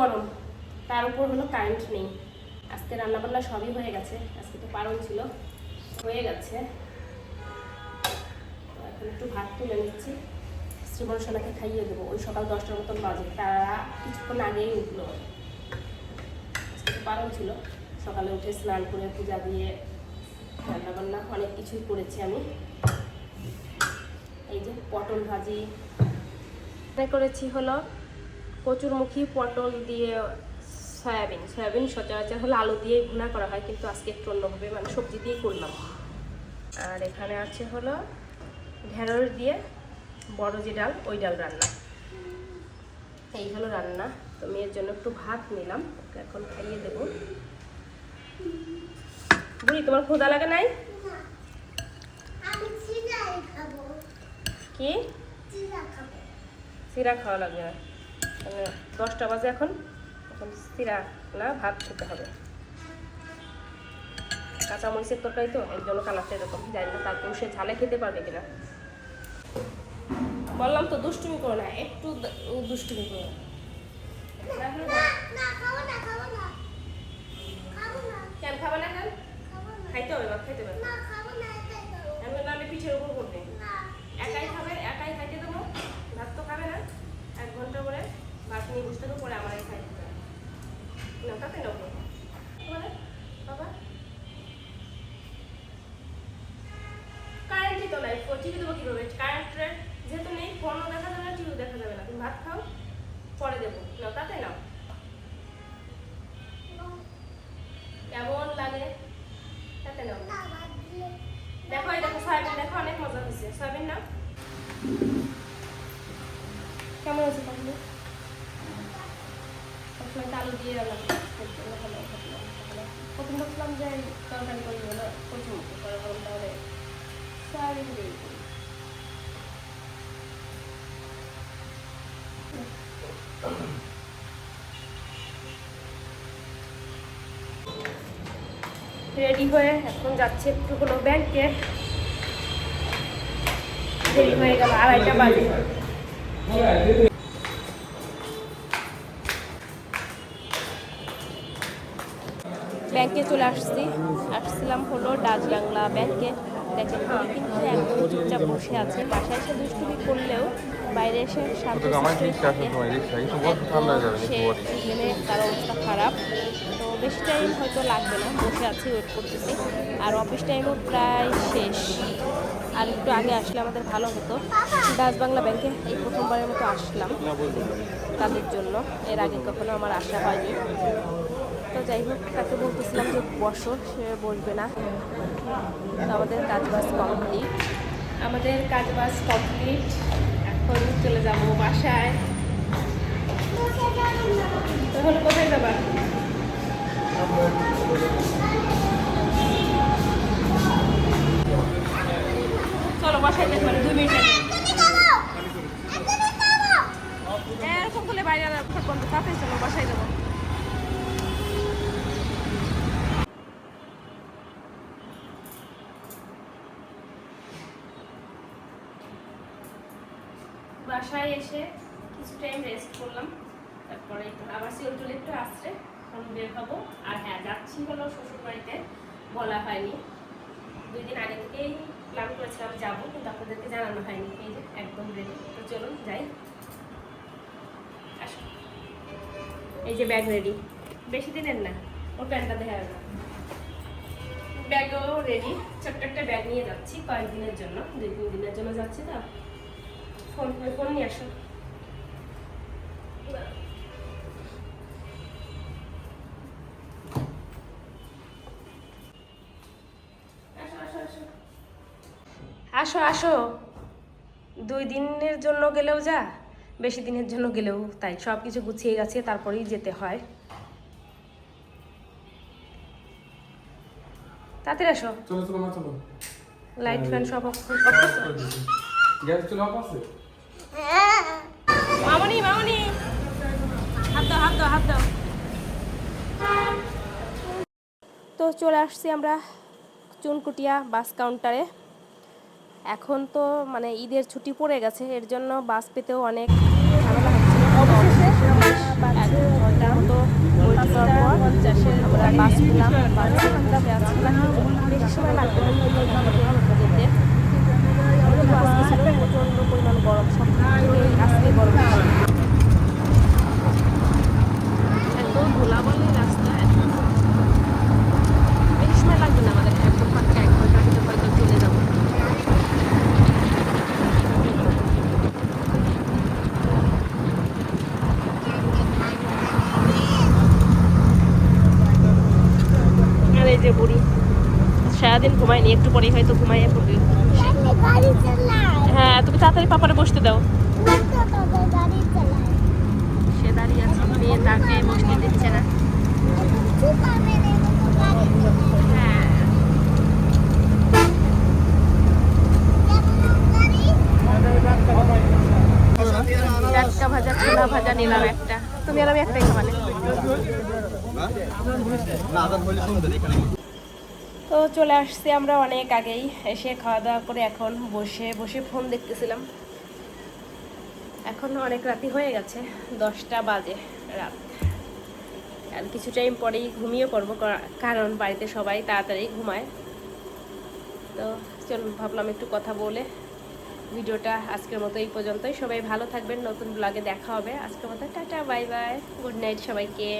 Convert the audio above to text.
গরম। তার উপর হলো কারেন্ট নেই। আজকে রান্নাবান্না সবই হয়ে গেছে। আজকে তো পারণ ছিল। হয়ে গেছে। এখন একটু ভাত তুলে নিচ্ছি। শ্রীমন সোনাকে খাইয়ে দেবো। ওই সকাল দশটার মতন বাজে। তারা কিছুক্ষণ আগেই উঠল। পারণ ছিল। সকালে উঠে স্নান করে পূজা দিয়ে রান্নাবান্না অনেক কিছুই করেছি আমি। এই যে পটল ভাজি। করেছি হলো কচুরমুখী পটল দিয়ে সয়াবিন সয়াবিন সচরাচর হলে আলু দিয়ে ভুনা করা হয় কিন্তু আজকে একটু অন্যভাবে মানে সবজি দিয়ে করলাম। আর এখানে আছে হলো ঢেঁড়স দিয়ে বড় যে ডাল ওই ডাল রান্না। এই হলো রান্না তো মেয়ের জন্য একটু ভাত নিলাম ওকে এখন খাইয়ে দেবো। বুড়ি তোমার ক্ষুদা লাগে নাই? কি? সিরা খাওয়া লাগবে না। দশটা বাজে এখন। এখন সিরা না ভাত খেতে হবে। কাঁচা মরিচের তরকারি তো এর জন্য কালারটা এরকম জানি না তারপর সে ঝালে খেতে পারবে কিনা। বললাম তো দুষ্টুমি করো না একটু দুষ্টুমি করো। না। কেন খাবে না কেন খাব না খাইতে হবে ভাত খাইতে হবে না খাব না এটাই খাব আমি নাহলে পিঠের উপর করবে না একাই খাবে একাই খাইতে দেবো ভাত তো খাবে না এক ঘণ্টা করে ভাত নিয়ে বসতে দেবো পরে আমার খাইতে দেবে না তাতে নেব বলে বাবা কারেন্টই তো নাই টিভি দেবো কীভাবে? কারেন্ট যেহেতু নেই ফোনও দেখা যাবে না টিভিও দেখা যাবে না। তুমি ভাত খাও, পরে দেবো। না তাতে নাও। কেমন লাগে? তাতে নাও। না দেখো, এই দেখো, সয়াবিন। দেখো, অনেক মজা হয়েছে। সয়াবিন না কেমন হয়েছে তাহলে আলু দিয়ে রান্না করতে প্রথম ভাবছিলাম যে তরকারি করি হলো প্রচুর পরে বললাম তাহলে সয়াবিন দিয়ে। রেডি হয়ে এখন যাচ্ছে একটু কোনো ব্যাংকে দেরি হয়ে গেল, আড়াইটা বাজে। ব্যাংকে চলে আসছি। আসছিলাম হলো ডাচ বাংলা ব্যাংকে দেখেন উনি কিন্তু একদম চুপচাপ বসে আছে। বাসায় এসে দুষ্টুমি করলেও বাইরে এসে শান্ত একটু তার অবস্থা খারাপ। তো বেশি টাইম হয়তো লাগবে না। বসে আছি ওয়েট করতেছি। আর অফিস টাইমও প্রায় শেষ। আর একটু আগে আসলে আমাদের ভালো হতো। ডাচ বাংলা ব্যাংকে এই প্রথমবারের মতো আসলাম। তাদের জন্য। এর আগে কখনো আমার আসা হয়নি। তো যাই হোক, তাকে বলতেছিলাম যে, বসো, সে বসবে না। আমাদের কাজ বাজ কমপ্লিট আমাদের কাজ বাজ কমপ্লিট এখন চলে যাব বাসায় তাহলে কোথায় যাবা চলো বাসায় যেতে পারি দুই মিনিট আগে এরকম করলে বাইরে আর এখন বন্ধ তাড়াতাড়ি চলো বাসায় যাব বাসায় এসে কিছু টাইম রেস্ট করলাম। তারপরে আবার সিওল টুলে একটু আসছে। এখন বের হব। আর হ্যাঁ যাচ্ছি হলো শ্বশুর বাড়িতে বলা হয়নি। দুই দিন আগে থেকেই প্ল্যান করেছিলাম যাব, কিন্তু আপনাদেরকে জানানো হয়নি। এই যে, একদম রেডি তো চলুন, যাই। আসো। এই যে ব্যাগ রেডি বেশি দিনের না, ওর প্যান্টটা দেখা যাবে ব্যাগও রেডি ছোট্ট একটা ব্যাগ নিয়ে যাচ্ছি কয়েকদিনের জন্য। দুই তিন দিনের জন্য যাচ্ছি তো। ফোন ফোন নিয়ে আসো আসো, আসো, দুই দিনের জন্য গেলেও যা বেশি দিনের জন্য গেলেও তাই। সব কিছু গুছিয়ে গেছে তারপরেই যেতে হয়। তাড়াতাড়ি আসো। চলো চলো মা চলো। লাইট ফ্যান সব করে- গ্যাস চুলা অফ আছে? মামনি মামনি। হাত দাও হাত দাও হাত দাও। তো চলে আসছি আমরা চুনকুটিয়া বাস কাউন্টারে। এখন তো মানে ঈদের ছুটি পড়ে গেছে এর জন্য বাস পেতেও অনেক ঝামেলা হচ্ছে। আমরা বাস পেলাম। বাসে বেশি সময় লাগবে না যেতে কিন্তু আজকে ছিল প্রচণ্ড পরিমাণ গরম সব গরম রাস্তা বেশি লাগবে না আমাদের এক হয়তো চলে যাব। সারাদিন ঘুমায়নি, একটু পরেই হয়তো ঘুমাইয়ে পড়বে। হ্যাঁ তুমি তাড়াতাড়ি পাপারে বসতে দাও। সে দাঁড়িয়ে আছে মেয়ে তাকে বসতে দিচ্ছে না। টাটকা ভাজা ছোলা ভাজা নিলাম একটা। তুমি আর আমি একটাই খাবানে তো চলে আসছি আমরা অনেক আগেই। এসে খাওয়া দাওয়া করে এখন বসে বসে ফোন দেখতেছিলাম। এখন অনেক রাতি হয়ে গেছে, দশটা বাজে রাত। আর কিছু টাইম পরেই ঘুমিয়ে পড়ব কারণ বাড়িতে সবাই তাড়াতাড়ি ঘুমায়। তো চলুন, ভাবলাম একটু কথা বলে ভিডিওটা আজকের মতো এই পর্যন্তই। সবাই ভালো থাকবেন, নতুন ব্লগে দেখা হবে। আজকের মতো tata bye bye good night সবাইকে।